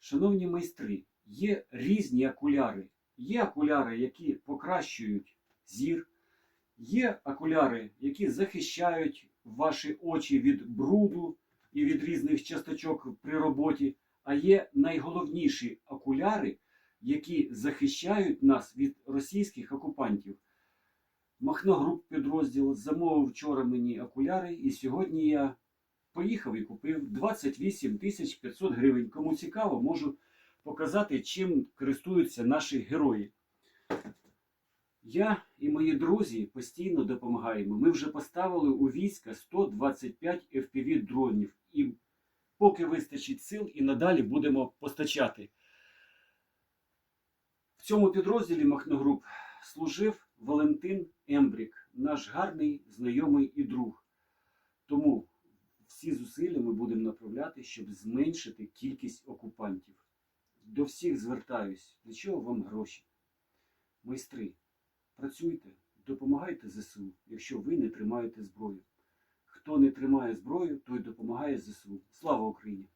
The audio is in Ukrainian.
Шановні майстри, є різні окуляри. Є окуляри, які покращують зір, є окуляри, які захищають ваші очі від бруду і від різних часточок при роботі. А є найголовніші окуляри, які захищають нас від російських окупантів. Махногруп підрозділ замовив вчора мені окуляри, і сьогодні я поїхав і купив 28 тисяч 500 гривень. Кому цікаво, можу показати, чим користуються наші герої. Я і мої друзі постійно допомагаємо. Ми вже поставили у війська 125 FPV дронів. І поки вистачить сил, і надалі будемо постачати. В цьому підрозділі Махногруп служив Валентин Ембрік, наш гарний знайомий і друг. Тому всі зусилля ми будемо направляти, щоб зменшити кількість окупантів. До всіх звертаюсь. Для чого вам гроші? Майстри, працюйте, допомагайте ЗСУ, якщо ви не тримаєте зброю. Хто не тримає зброю, той допомагає ЗСУ. Слава Україні!